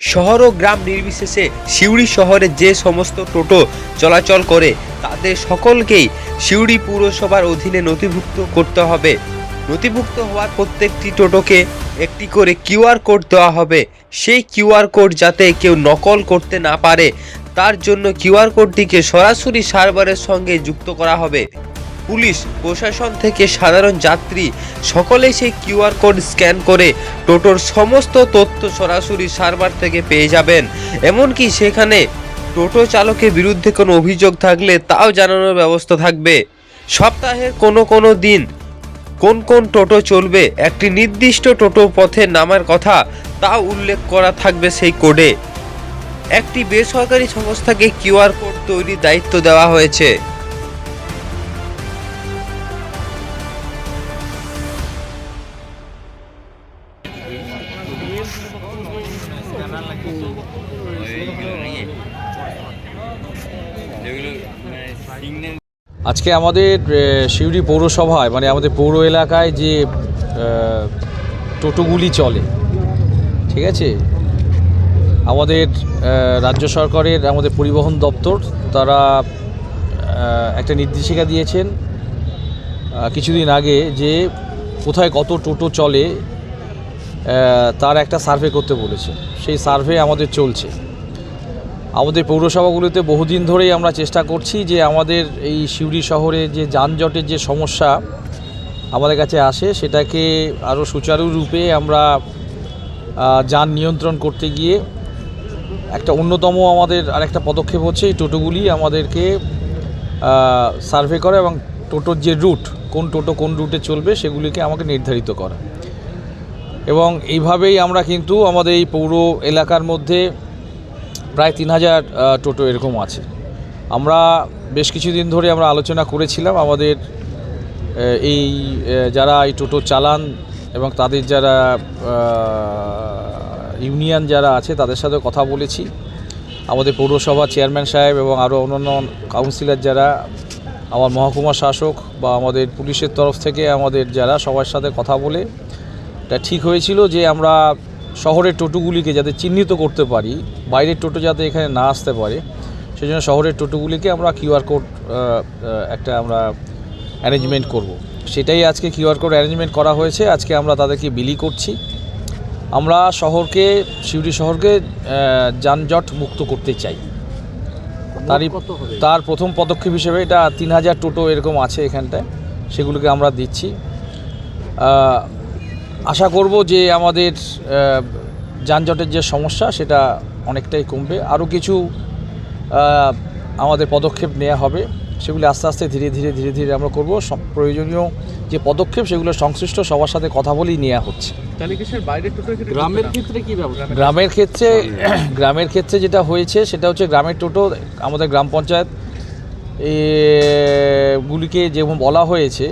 শহর ও গ্রাম নির্বিশেষে সিউড়ি শহরে যে সমস্ত টোটো চলাচল করে, তাদের সকলকেই সিউড়ি পুরসভার অধীনে নথিভুক্ত করতে হবে। নথিভুক্ত হওয়ার প্রত্যেকটি টোটোকে একটি করে কিউআর কোড দেওয়া হবে। সেই কিউআর কোড যাতে কেউ নকল করতে না পারে, তার জন্য কিউআর কোডটিকে সরাসরি সার্ভারের সঙ্গে যুক্ত করা হবে। পুলিশ, প্রশাসন থেকে সাধারণ যাত্রী সকলেই সেই কিউআর কোড স্ক্যান করে টোটোর সমস্ত তথ্য সরাসরি সার্ভার থেকে পেয়ে যাবেন। এমনকি সেখানে টোটো চালকের বিরুদ্ধে কোনো অভিযোগ থাকলে তাও জানানোর ব্যবস্থা থাকবে। সপ্তাহের কোনো কোনো দিন কোন কোন টোটো চলবে, একটি নির্দিষ্ট টোটো পথে নামার কথা তাও উল্লেখ করা থাকবে সেই কোডে। একটি বেসরকারি সংস্থাকে কিউআর কোড তৈরির দায়িত্ব দেওয়া হয়েছে। আজকে আমাদের সিউড়ি পৌরসভায় মানে আমাদের পৌর এলাকায় যে টোটোগুলি চলে, ঠিক আছে? আমাদের রাজ্য সরকারের, আমাদের পরিবহন দপ্তর, তারা একটা নির্দেশিকা দিয়েছেন কিছুদিন আগে যে, কোথায় কত টোটো চলে তার একটা সার্ভে করতে বলেছে। সেই সার্ভে আমাদের চলছে। আমাদের পৌরসভাগুলোতে বহুদিন ধরেই আমরা চেষ্টা করছি যে আমাদের এই সিউড়ি শহরে যে যানজটের যে সমস্যা আমাদের কাছে আসে, সেটাকে আরও সুচারুরূপে আমরা যান নিয়ন্ত্রণ করতে গিয়ে একটা অন্যতম আমাদের আরেকটা পদক্ষেপ হচ্ছে এই টোটোগুলি আমাদেরকে সার্ভে করা এবং টোটোর যে রুট, কোন টোটো কোন রুটে চলবে সেগুলিকে আমাকে নির্ধারিত করা। এবং এইভাবেই আমরা কিন্তু আমাদের এই পৌর এলাকার মধ্যে প্রায় তিন হাজার টোটো এরকম আছে। আমরা বেশ কিছুদিন ধরে আমরা আলোচনা করেছিলাম আমাদের এই যারা এই টোটো চালান এবং তাদের যারা ইউনিয়ন যারা আছে তাদের সাথে কথা বলেছি। আমাদের পৌরসভা চেয়ারম্যান সাহেব এবং আরও অন্যান্য কাউন্সিলর যারা, আমার মহকুমা শাসক বা আমাদের পুলিশের তরফ থেকে আমাদের যারা সবার সাথে কথা বলে এটা ঠিক হয়েছিল যে আমরা শহরের টোটোগুলিকে যাতে চিহ্নিত করতে পারি বাইরের টোটো যাতে এখানে না আসতে পারে সেই জন্য শহরের টোটোগুলিকে আমরা কিউআর কোড একটা আমরা অ্যারেঞ্জমেন্ট করব। সেটাই আজকে কিউআর কোড অ্যারেঞ্জমেন্ট করা হয়েছে। আজকে আমরা তাদেরকে বিলি করছি। আমরা শহরকে সিউড়ি শহরকে যানজট মুক্ত করতে চাই। তারই তার প্রথম পদক্ষেপ হিসেবে এটা তিন হাজার টোটো এরকম আছে এখানটায় সেগুলোকে আমরা দিচ্ছি। আশা করব যে আমাদের যানজটের যে সমস্যা সেটা অনেকটাই কমবে। আরও কিছু আমাদের পদক্ষেপ নেওয়া হবে সেগুলি আস্তে আস্তে ধীরে ধীরে ধীরে ধীরে আমরা করব। সব প্রয়োজনীয় যে পদক্ষেপ সেগুলো সংশ্লিষ্ট সবার সাথে কথা বলেই নেওয়া হচ্ছে। গ্রামের ক্ষেত্রে কি ব্যবস্থা? গ্রামের ক্ষেত্রে গ্রামের ক্ষেত্রে যেটা হয়েছে সেটা হচ্ছে গ্রামের টোটো আমাদের গ্রাম পঞ্চায়েত গুলিকে যেমন বলা হয়েছে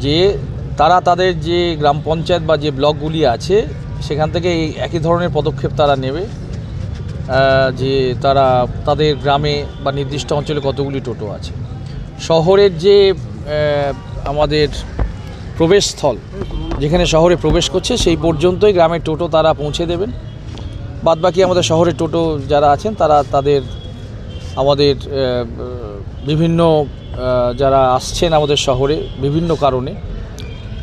যে তারা তাদের যে গ্রাম পঞ্চায়েত বা যে ব্লকগুলি আছে, সেখান থেকে এই একই ধরনের পদক্ষেপ তারা নেবে। যে তারা তাদের গ্রামে বা নির্দিষ্ট অঞ্চলে কতগুলি টোটো আছে। শহরের যে আমাদের প্রবেশস্থল, যেখানে শহরে প্রবেশ করছে, সেই পর্যন্তই গ্রামের টোটো তারা পৌঁছে দেবেন। বাদবাকি আমাদের শহরের টোটো যারা আছেন, তারা তাদের, আমাদের বিভিন্ন যারা আসছেন আমাদের শহরে বিভিন্ন কারণে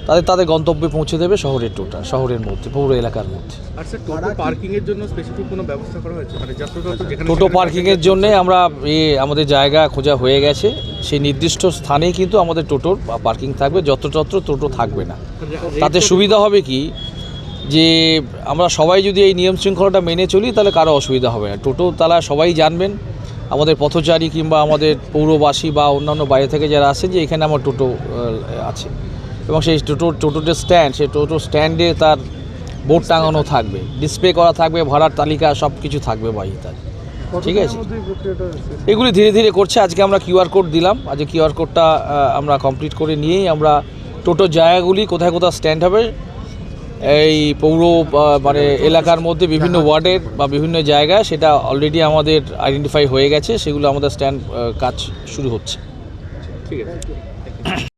তাদের তাদের গন্তব্যে পৌঁছে দেবে শহরের টোটা শহরের মধ্যে পৌর এলাকার মধ্যে। আর স্যার টোটো পার্কিং এর জন্য স্পেসিফিক কোনো ব্যবস্থা করা হয়েছে? মানে যেখানে টোটো পার্কিংয়ের জন্য আমরা এ আমাদের জায়গা খোঁজা হয়ে গেছে। সেই নির্দিষ্ট স্থানেই কিন্তু আমাদের টোটোর পার্কিং থাকবে। যত্রতত্র টোটো থাকবে না। তাতে সুবিধা হবে কি? যে আমরা সবাই যদি এই নিয়ম শৃঙ্খলাটা মেনে চলি তাহলে কারও অসুবিধা হবে না। টোটো তারা সবাই জানবেন। আমাদের পথচারী কিংবা আমাদের পৌরবাসী বা অন্যান্য বাইরে থেকে যারা আসেন যে এখানে আমার টোটো আছে। এবং সেই টোটো টোটোর যে স্ট্যান্ড সেই টোটো স্ট্যান্ডে তার বোর্ড টাঙানো থাকবে। ডিসপ্লে করা থাকবে ভাড়ার তালিকা সব কিছু থাকবে বাড়ি তার। ঠিক আছে? এগুলি ধীরে ধীরে করছে। আজকে আমরা কিউআর কোড দিলাম। আজকে কিউআর কোডটা আমরা কমপ্লিট করে নিয়েই আমরা টোটো জায়গাগুলি কোথায় কোথায় স্ট্যান্ড হবে এই পৌর মানে এলাকার মধ্যে বিভিন্ন ওয়ার্ডের বা বিভিন্ন জায়গায় সেটা অলরেডি আমাদের আইডেন্টিফাই হয়ে গেছে। সেগুলো আমাদের স্ট্যান্ড কাজ শুরু হচ্ছে। ঠিক আছে।